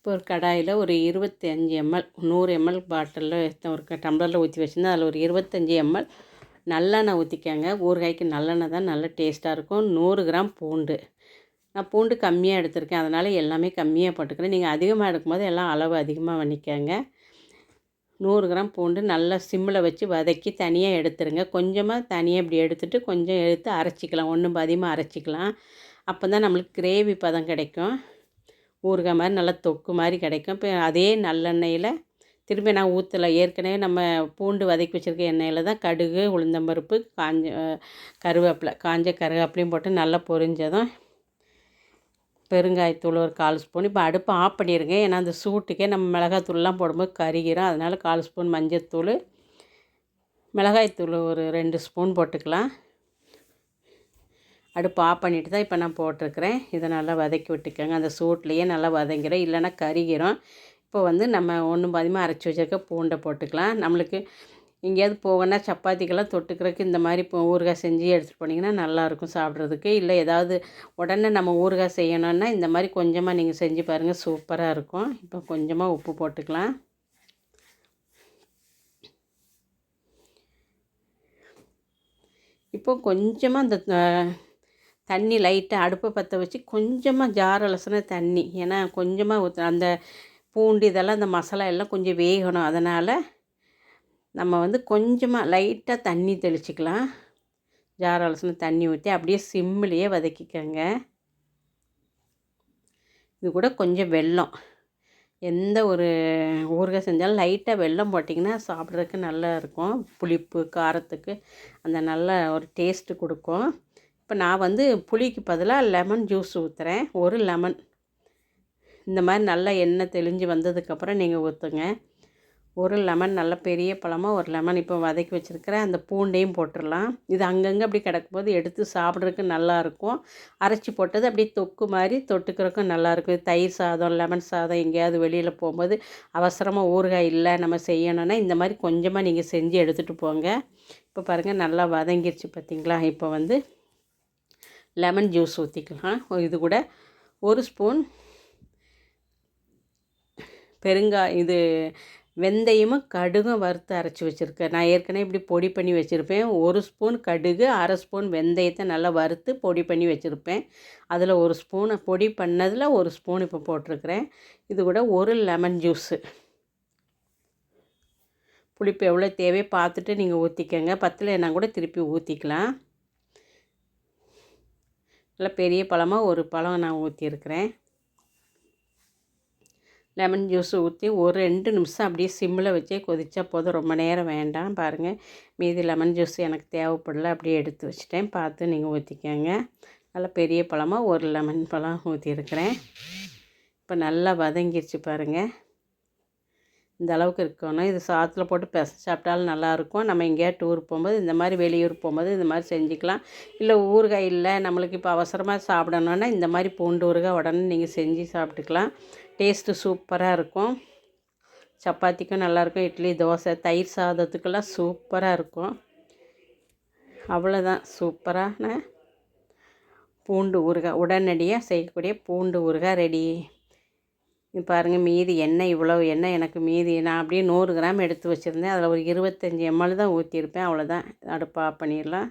இப்போ ஒரு கடாயில் ஒரு இருபத்தி அஞ்சு எம்எல் நூறு எம்எல் பாட்டிலில் ஒரு க டம்ளரில் ஊற்றி வச்சுருந்தேன். அதில் ஒரு இருபத்தஞ்சி எம்எல் நல்லெண்ணெய் ஊற்றிக்கங்க. ஊறுகாய்க்கு நல்லெண்ணெய் தான் நல்ல டேஸ்ட்டாக இருக்கும். நூறு கிராம் பூண்டு. நான் பூண்டு கம்மியாக எடுத்திருக்கேன். அதனால் எல்லாமே கம்மியாக போட்டுக்கிறேன். நீங்கள் அதிகமாக எடுக்கும்போது எல்லாம் அளவு அதிகமாக பண்ணிக்கங்க. நூறு கிராம் பூண்டு நல்லா சிம்மில் வச்சு வதக்கி தனியாக எடுத்துருங்க. கொஞ்சமாக தனியாக இப்படி எடுத்துகிட்டு கொஞ்சம் எடுத்து அரைச்சிக்கலாம். ஒன்றும் அதிகமாக அரைச்சிக்கலாம். அப்போ தான் நம்மளுக்கு கிரேவி பதம் கிடைக்கும். ஊறுகாய் மாதிரி நல்லா தொக்கு மாதிரி கிடைக்கும். இப்போ அதே நல்லெண்ணெயில் திரும்பி நான் ஊற்றலை ஏற்கனவே நம்ம பூண்டு வதக்கி வச்சுருக்க எண்ணெயில் தான் கடுகு உளுந்தம்பருப்பு காஞ்ச கருவேப்பிலை காஞ்ச கருவேப்பிலையும் போட்டு நல்லா பொரிஞ்சதும் பெருங்காயத்தூள் ஒரு கால் ஸ்பூன். இப்போ அடுப்பு ஆஃப் பண்ணிடுங்க ஏன்னா அந்த சூட்டுக்கே நம்ம மிளகாத்தூள்லாம் போடும்போது கருகிறோம் அதனால் கால் ஸ்பூன் மஞ்சத்தூள் மிளகாய்த்தூள் ஒரு ரெண்டு ஸ்பூன் போட்டுக்கலாம். அடுப்பு ஆஃப் பண்ணிவிட்டு தான் இப்போ நான் போட்டிருக்கிறேன். இதை நல்லா வதக்கி விட்டுக்கோங்க. அந்த சூட்லேயே நல்லா வதங்கிறோம் இல்லைன்னா கருகிறோம் இப்போ வந்து நம்ம ஒன்றும் பாதிமாக அரைச்சி வச்சுருக்க பூண்டை போட்டுக்கலாம். நம்மளுக்கு எங்கேயாவது போகணுன்னா சப்பாத்திக்கெல்லாம் தொட்டுக்கிறதுக்கு இந்த மாதிரி இப்போ ஊறுகாய் செஞ்சு எடுத்துகிட்டு போனீங்கன்னா நல்லாயிருக்கும் சாப்பிட்றதுக்கு. இல்லை ஏதாவது உடனே நம்ம ஊறுகாய் செய்யணுன்னா இந்த மாதிரி கொஞ்சமாக நீங்கள் செஞ்சு பாருங்கள் சூப்பராக இருக்கும். இப்போ கொஞ்சமாக உப்பு போட்டுக்கலாம். இப்போ கொஞ்சமாக அந்த தண்ணி லைட்டாக அடுப்பை பற்ற வச்சு கொஞ்சமாக ஜார் அலசின தண்ணி. ஏன்னா கொஞ்சமாக ஊற்ற அந்த பூண்டு இதெல்லாம் அந்த மசாலா எல்லாம் கொஞ்சம் வேகணும். அதனால் நம்ம வந்து கொஞ்சமாக லைட்டாக தண்ணி தெளிச்சிக்கலாம். ஜார் அலசின தண்ணி ஊற்றி அப்படியே சிம்மிலேயே வதக்கிக்கோங்க. இது கூட கொஞ்சம் வெல்லம். எந்த ஒரு ஊறுகாய் செஞ்சாலும் லைட்டாக வெல்லம் போட்டிங்கன்னா சாப்பிட்றதுக்கு நல்லா இருக்கும். புளிப்பு காரத்துக்கு அந்த நல்ல ஒரு டேஸ்ட்டு கொடுக்கும். இப்போ நான் வந்து புளிக்கு பதிலாக லெமன் ஜூஸ் ஊற்றுறேன் ஒரு லெமன். இந்த மாதிரி நல்லா எண்ணெய் தெளிஞ்சு வந்ததுக்கப்புறம் நீங்கள் ஊற்றுங்க ஒரு லெமன் நல்ல பெரிய பழமாக ஒரு லெமன். இப்போ வதக்கி வச்சுருக்கிறேன் அந்த பூண்டையும் போட்டுடலாம். இது அங்கங்கே அப்படி கிடக்கும்போது எடுத்து சாப்பிட்றதுக்கு நல்லாயிருக்கும் அரைச்சி போட்டது அப்படியே தொக்கு மாதிரி தொட்டுக்கிறதுக்கும் நல்லாயிருக்கும் தயிர் சாதம் லெமன் சாதம் எங்கேயாவது வெளியில் போகும்போது அவசரமாக ஊறுகாய் இல்லை நம்ம செய்யணுன்னா இந்த மாதிரி கொஞ்சமாக நீங்கள் செஞ்சு எடுத்துகிட்டு போங்க. இப்போ பாருங்கள் நல்லா வதங்கிருச்சு பார்த்திங்களா? இப்போ வந்து லெமன் ஜூஸ் ஊற்றிக்கலாம் இது கூட ஒரு ஸ்பூன் பெருங்காய் இது வெந்தயமும் கடுகும் வறுத்து அரைச்சி வச்சுருக்கேன். நான் ஏற்கனவே இப்படி பொடி பண்ணி வச்சுருப்பேன். ஒரு ஸ்பூன் கடுகு அரை ஸ்பூன் வெந்தயத்தை நல்லா வறுத்து பொடி பண்ணி வச்சுருப்பேன். அதில் ஒரு ஸ்பூனை பொடி பண்ணதில் ஒரு ஸ்பூன் இப்போ போட்டிருக்கிறேன். இது கூட ஒரு லெமன் ஜூஸு. புளிப்பு எவ்வளோ தேவையோ பார்த்துட்டு நீங்கள் ஊற்றிக்கங்க பத்தில் கூட திருப்பி ஊற்றிக்கலாம் நல்லா பெரிய பழமாக ஒரு பழம் நான் ஊற்றிருக்கிறேன் லெமன் ஜூஸ் ஊற்றி ஒரு ரெண்டு நிமிஷம் அப்படியே சிம்மில் வச்சே கொதிச்சா போதும். ரொம்ப நேரம் வேண்டாம் பாருங்கள் மீதி லெமன் ஜூஸ் எனக்கு தேவைப்படல அப்படியே எடுத்து வச்சுட்டேன். பார்த்து நீங்கள் ஊற்றிக்கோங்க நல்லா பெரிய பழமாக ஒரு லெமன் பழம் ஊற்றிருக்கிறேன் இப்போ நல்லா வதங்கிருச்சு பாருங்கள் இந்த அளவுக்கு இருக்கணும். இது சாத்தில் போட்டு பெச சாப்பிட்டாலும் நல்லாயிருக்கும் நம்ம எங்கேயா டூர் போகும்போது இந்த மாதிரி வெளியூர் போகும்போது இந்த மாதிரி செஞ்சுக்கலாம். இல்லை ஊறுகாய் இல்லை நம்மளுக்கு இப்போ அவசரமாக சாப்பிடணுன்னா இந்த மாதிரி பூண்டு ஊறுகாய் உடனே நீங்கள் செஞ்சு சாப்பிட்டுக்கலாம். டேஸ்ட்டு சூப்பராக இருக்கும். சப்பாத்திக்கும் நல்லாயிருக்கும் இட்லி தோசை தயிர் சாதத்துக்கெல்லாம் சூப்பராக இருக்கும். அவ்வளோதான் சூப்பரான பூண்டு ஊறுகாய் உடனடியாக செய்யக்கூடிய பூண்டு ஊறுகாய் ரெடி. பாருங்கள் மீதி எண்ணெய் இவ்வளோ எண்ணெய் எனக்கு மீதி. நான் அப்படியே நூறு கிராம் எடுத்து வச்சுருந்தேன். அதில் ஒரு இருபத்தஞ்சி எம்எல் தான் ஊற்றிருப்பேன் அவ்வளோதான் அடுப்பு ஆஃப் பண்ணிடலாம்.